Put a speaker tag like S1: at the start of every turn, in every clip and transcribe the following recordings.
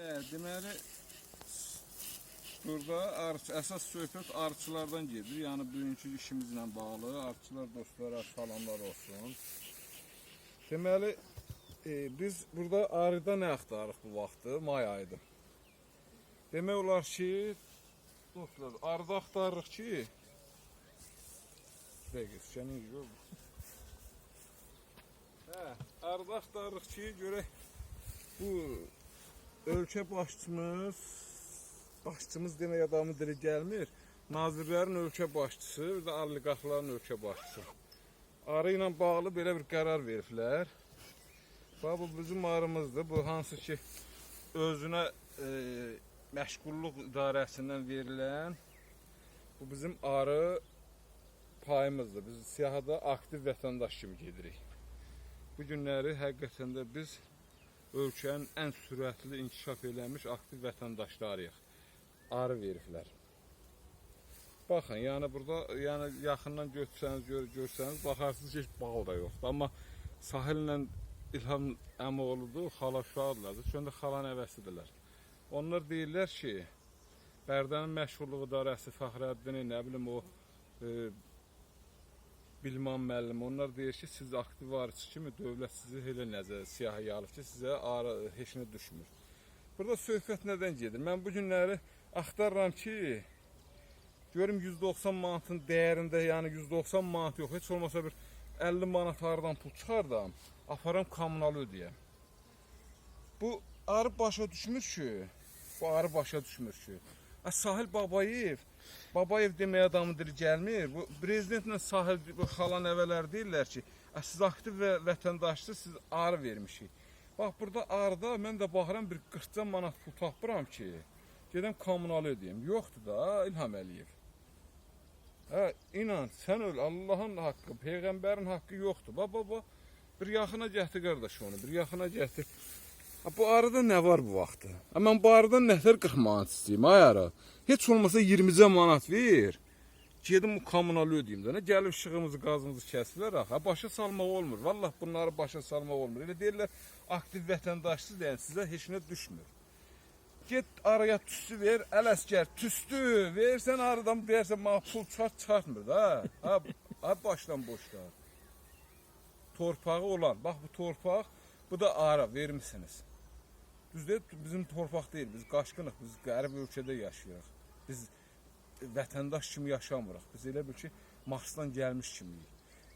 S1: Hə, deməli burada arç, əsas söhbət arçılardan gedir. Yəni bugünkü işimizlə bağlı arçılar dostlara salamlar olsun. Deməli e, biz burada arıda nə axtarırıq bu vaxtı? May ayıdır. Demək olar ki, dostlar, arıda axtarırıq ki, Dəqiq, sənin yox. Hə, arıda axtarırıq ki, görək bu ölkə başçımız başçımız demək adamın dili gəlmir. Nazirlərin ölkə başçısı, bir də oliqarxların ölkə başçısı. Arı ilə bağlı belə bir qərar veriblər. Bax bu bizim arımızdır. Bu hansı ki özünə e, məşğulluq idarəsindən verilən bu bizim arı payımızdır. Biz siyahıda aktiv vətəndaş kimi gedirik. Bu günləri həqiqətən də biz ölkənin ən sürətli inkişaf eləmiş aktiv vətəndaşlarıyıq. Arı veriblər. Baxın, yəni burada yəni yaxından götürsəniz, gör, görsəniz baxarsınız ki, heç bağ da yoxdur. Amma sahillə İlham əmioğludur, xala uşaqdırlar. Çünki xala nəvəsidirlər. Onlar deyirlər ki, Bərdənin məşğulluq idarəsi Fəxrəddini, nə bilim o e, Bilman müəllim, onlar deyir ki, siz aktiv varisi kimi dövlət sizi elə nəzər siyahıya alıb ki, sizə ara heç nə düşmür. Burada söhbət nədən gedir? Mən bu günləri axtarıram ki, görüm 190 manatın dəyərində, yəni 190 manat yox, heç olmasa bir 50 manat haradan pul çıxardam, aparam kommunalı ödəyəm. Bu arı başa düşmür ki, bu arı başa düşmür ki. Sahil Babayev, Babayev deməyə adamın dili gəlmir. Bu prezidentlə Sahil bu xala nəvələr deyirlər ki, siz aktiv və vətəndaşsınız, siz arı vermişik. Bax burada arıda mən də baxıram bir 40 manat pul tapıram ki, gedəm kommunalı ödəyim. Yoxdur da İlham Əliyev. Hə, inan, sən öl, Allahın haqqı, peyğəmbərin haqqı yoxdur. Bax, bax, bax. Bir yaxına gətir qardaş onu, bir yaxına gətir. Bu arada nə var bu vaxtı? Mən bu aradan nətər 40 manat istəyim, ay ara. Heç olmasa 20 manat ver. Gedim bu kommunalı ödəyim də. Nə gəlib işığımızı, qazımızı kəsirlər axı. Başa salmaq olmur. Vallah bunları başa salmaq olmur. Elə deyirlər, aktiv vətəndaşsız deyən sizə heç nə düşmür. Get araya tüstü ver, ələsgər tüstü versən aradan deyərsən mənə pul çıxart çıxartmır da. Ha, ha başdan boşda. Torpağı olan, bax bu torpaq, bu da ara vermisiniz. Düzdür, bizim torpaq deyil, biz qaşqınıq, biz qərib ölkədə yaşayırıq. Biz vətəndaş kimi yaşamırıq. Biz elə bil ki, Marsdan gəlmiş kimiyik.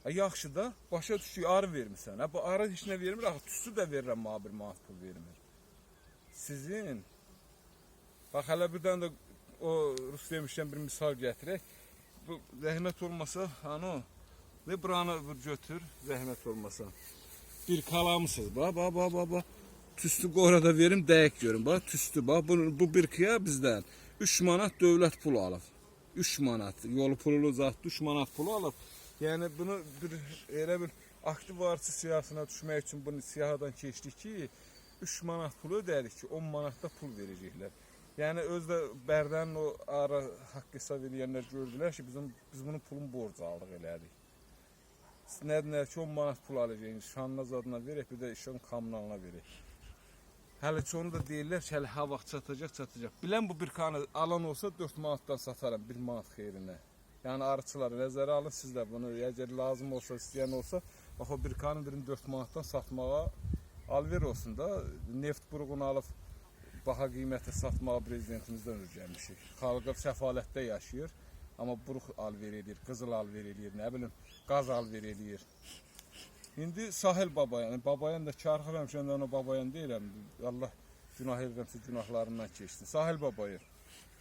S1: Ha, yaxşı da, başa düşdük, arı vermisən. Ha, bu arı heç nə vermir, axı tüstü də verirəm, mənə bir manat pul vermir. Sizin Bax hələ bir dənə də o rus demişdən bir misal gətirək. Bu zəhmət olmasa, hani və buranı bir götür, zəhmət olmasa. Bir kalamısınız. Bax, bax, bax, bax, bax. Tüstü qorada verim, dəqiq görün. Bax, tüstü, bax, bu, bu bir kıya bizdən 3 manat dövlət pulu alıb. 3 manat, yolu pulunu uzatdı, 3 manat pulu alıb. Yəni bunu bir elə bir aktiv varisi siyasına düşmək üçün bunu siyahadan keçdik ki, 3 manat pul ödədik ki, 10 manatda pul verəcəklər. Yəni özdə Bərdənin o ara haqq hesab edənlər gördülər ki, bizim biz bunun pulun borc aldıq elədik. Siz nə dedilər ki, 10 manat pul alacağıq, şanınız adına verək, bir də işin kommunalına verək. Hələ ki onu da deyirlər ki, hələ ha vaxt çatacaq, çatacaq. Bilən bu bir kanı alan olsa 4 manatdan sataram, 1 manat xeyrinə. Yəni arıçılar nəzərə alın siz də bunu, əgər lazım olsa, istəyən olsa, bax o bir kanı birini 4 manatdan satmağa alver olsun da, neft buruğunu alıb baha qiymətə satmağa prezidentimizdən öyrənmişik. Xalqa səfalətdə yaşayır, amma buruq alver edir, qızıl alver edir, nə bilim, qaz alver edir. İndi Sahil Babayan, Babayan da karxır həmişən ona Babayan deyirəm. Allah günah edirəmsə günahlarından keçsin. Sahil Babayan,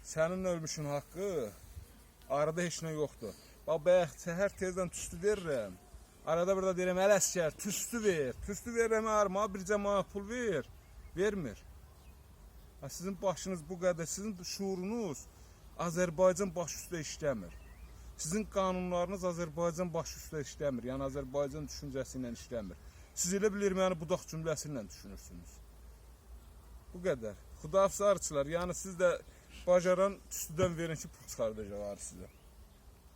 S1: sənin ölmüşün haqqı arada heç nə yoxdur. Bax, bayaq səhər tezdən tüstü verirəm. Arada burada deyirəm, əl əskər, tüstü ver. Tüstü verirəm, arma, bir cəmanat pul ver. Vermir. Ha, Sizin başınız bu qədər, sizin şuurunuz Azərbaycan baş üstə işləmir. Sizin qanunlarınız Azərbaycan baş üstə işləmir. Yəni Azərbaycan düşüncəsi ilə işləmir. Siz elə bil erməni budaq cümləsi ilə düşünürsünüz. Bu qədər. Xudafizarçılar, yəni siz də bacaran tüstüdən verin ki, pul çıxardacaqlar sizə.